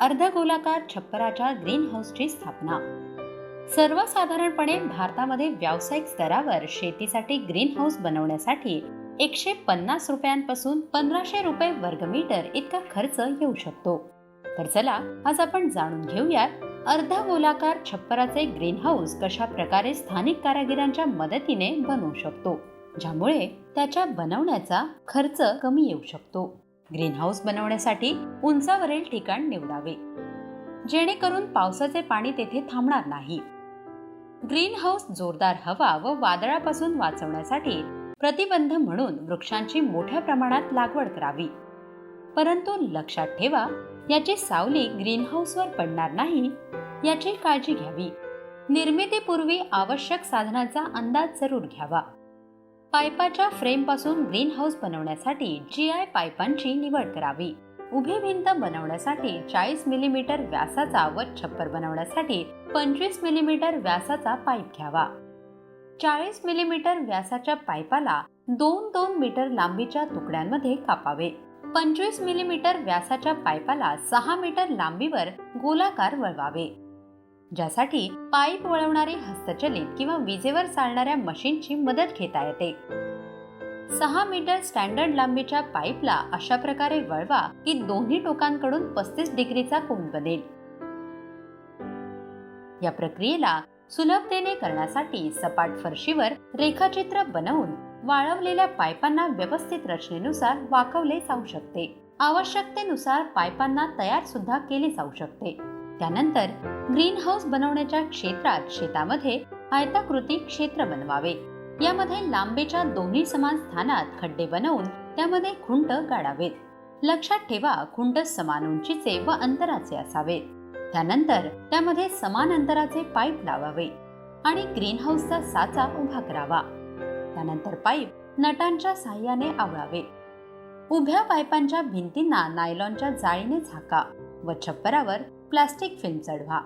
अर्धगोलाकार छप्पराच्या green हाऊसची स्थापना. सर्वसाधारणपणे भारतामध्ये व्यावसायिक स्तरावर शेतीसाठी ग्रीन हाऊस बनवण्यासाठी एकशे पन्नास रुपयांपासून पंधराशे रुपये वर्गमीटर इतका खर्च येऊ शकतो. तर चला आज आपण जाणून घेऊयात अर्धा गोलाकार छप्पराचे ग्रीन हाऊस कशा प्रकारे स्थानिक कारागिरांच्या मदतीने बनवू शकतो ज्यामुळे त्याच्या बनवण्याचा खर्च कमी येऊ शकतो. ग्रीन हाऊस बनवण्यासाठी उंचावरील ठिकाण निवडावे. जेणेकरून पावसाचे पाणी तेथे थांबणार नाही. ग्रीन हाऊस जोरदार हवा व वादळापासून वाचवण्यासाठी प्रतिबंध म्हणून वृक्षांची मोठ्या प्रमाणात लागवड करावी. परंतु लक्षात ठेवा याची सावली ग्रीन हाऊसवर पडणार नाही याची काळजी घ्यावी. निर्मितीपूर्वी आवश्यक साधनांचा अंदाज जरूर घ्यावा. पाईपाच्या फ्रेमपासून ग्रीन हाऊस बनवण्यासाठी जी आय पाईपांची निवड करावी. उभी भिंत बनवण्यासाठी चाळीस मिलीमीटर व्यासाचा व छप्पर बनवण्यासाठी पंचवीस मिलीमीटर व्यासाचा पाईप घ्यावा. चाळीस मिलीमीटर व्यासाच्या पाईपाला दोन दोन मीटर लांबीच्या तुकड्यांमध्ये कापावे. पंचवीस मिलीमीटर व्यासाच्या पाईपाला सहा मीटर लांबीवर गोलाकार वळवावे. ज्यासाठी पाईप वळवणारी हस्तचलित किंवा विजेवर चालणाऱ्या मशीनची मदत घेता येते. सहा मीटर स्टँडर्ड लांबीच्या पाईपला अशा प्रकारे वळवा की दोन्ही टोकांकडून पस्तीस डिग्रीचा कोन बनेल या प्रक्रियेला सुलभतेने करण्यासाठी सपाट फरशीवर रेखाचित्र बनवून वाळवलेल्या पाईपांना व्यवस्थित रचनेनुसार वाकवले जाऊ शकते. आवश्यकतेनुसार पाईपांना तयार सुद्धा केले जाऊ शकते. त्यानंतर ग्रीन हाऊस बनवण्याच्या क्षेत्रात शेतामध्ये आयताकृती क्षेत्र बनवावे. यामध्ये लांबीच्या दोन्ही समान स्थानात खड्डे बनवून त्यामध्ये खुंट गाडावेत लक्षात ठेवा खुंट समान उंचीचे व अंतराचे असावेत त्यानंतर त्यामध्ये समान अंतराचे पाईप लावावे आणि ग्रीन हाऊसचा साचा उभा करावा. त्यानंतर पाईप नटांच्या साह्याने आवळावे. उभ्या पाईपांच्या भिंतींना नायलॉनच्या जाळीने झाका व छप्परावर प्लास्टिक फिल्म चढवा